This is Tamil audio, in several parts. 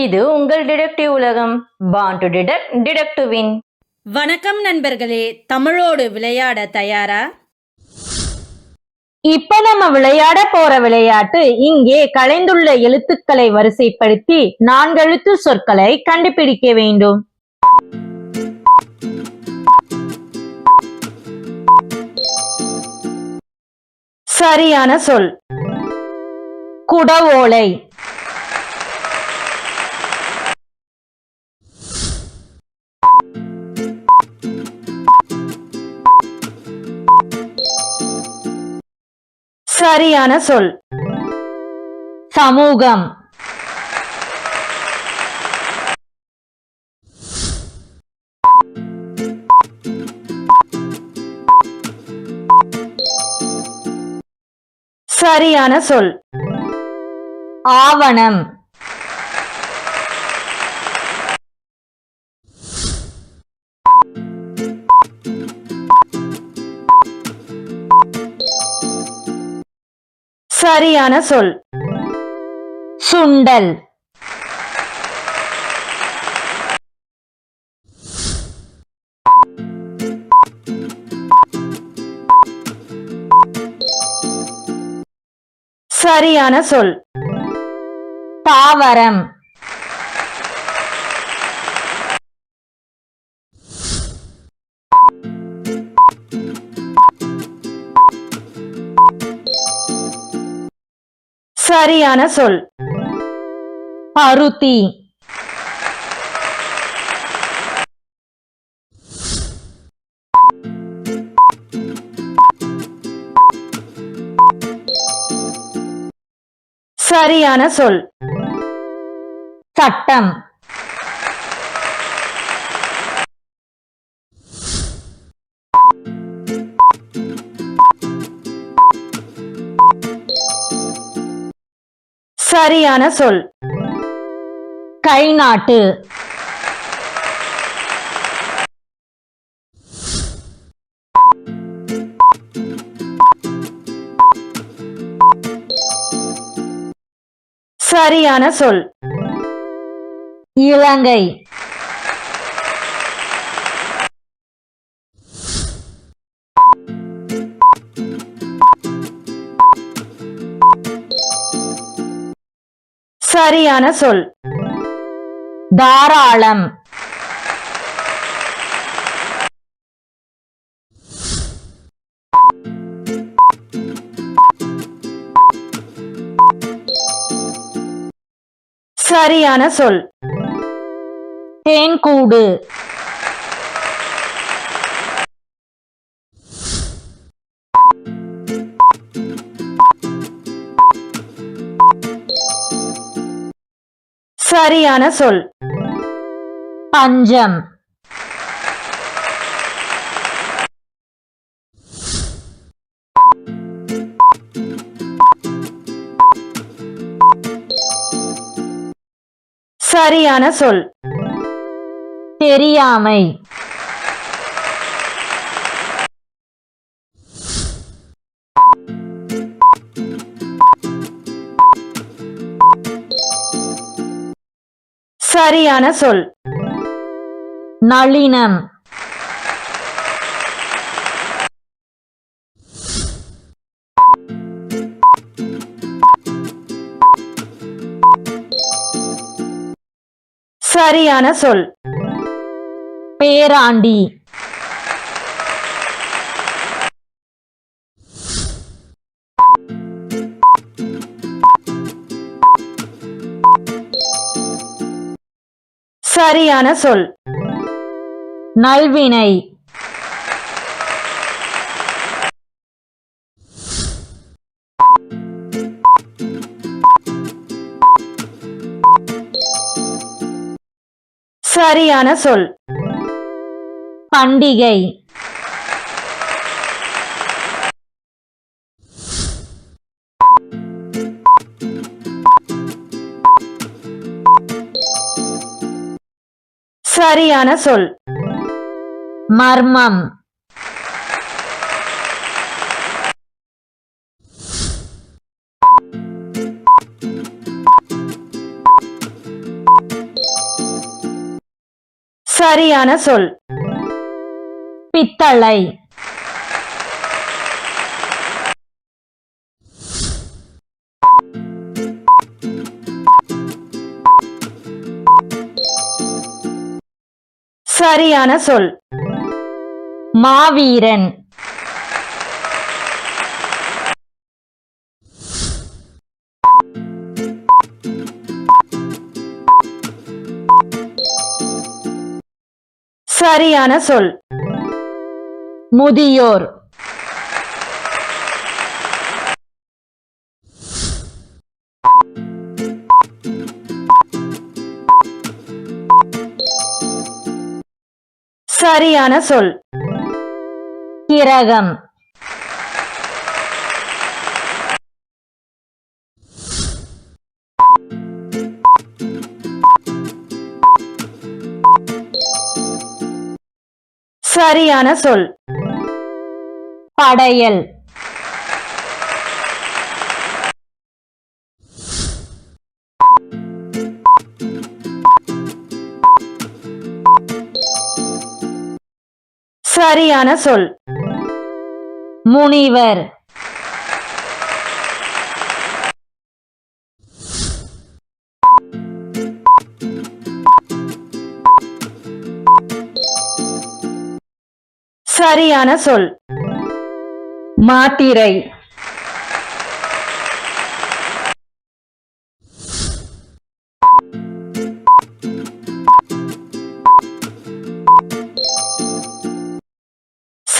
இது உங்கள் டிடெக்டிவ் உலகம். Born to detect detect to win வணக்கம் நண்பர்களே தமிழோடு விளையாட தயாரா? இப்ப நம்ம விளையாட போற விளையாட்டு இங்கே கலைந்துள்ள எழுத்துக்களை வரிசைப்படுத்தி நான்கெழுத்து சொற்களை கண்டுபிடிக்க வேண்டும். சரியான சொல். குடவோலை. சரியான சொல். சமூகம். சரியான சொல். ஆவணம். சரியான சொல். சுண்டல். சரியான சொல். தாவரம். சரியான சொல். பருத்தி சரியான சொல். சட்டம். சரியான சொல். கை நாட்டு. சரியான சொல். இலங்கை. சரியான சொல். தாராளம். சரியான சொல். தேன்கூடு. சரியான சொல். பஞ்சம். சரியான சொல். தெரியாமை. சரியான சொல். நளினம். சரியான சொல். பேராண்டி. சரியான சொல். நல்வினை. சரியான சொல். பண்டிகை. சரியான சொல். மர்மம். சரியான சொல். பித்தளை. சரியான சொல். மாவீரன். சரியான சொல். முதியோர். சரியான சொல். கிரகம். சரியான சொல். படையல். சரியான சொல். முனிவர். சரியான சொல். மாத்திரை.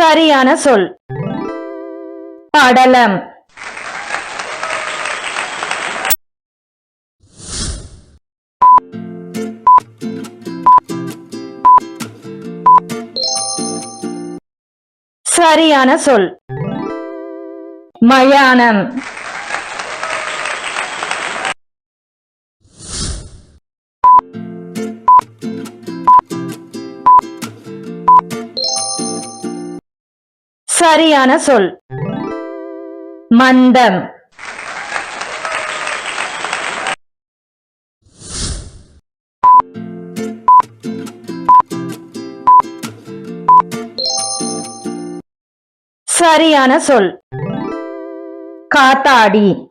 சரியான சொல். படலம். சரியான சொல். மயானம். சரியான சொல். மந்தம். சரியான சொல். காத்தாடி.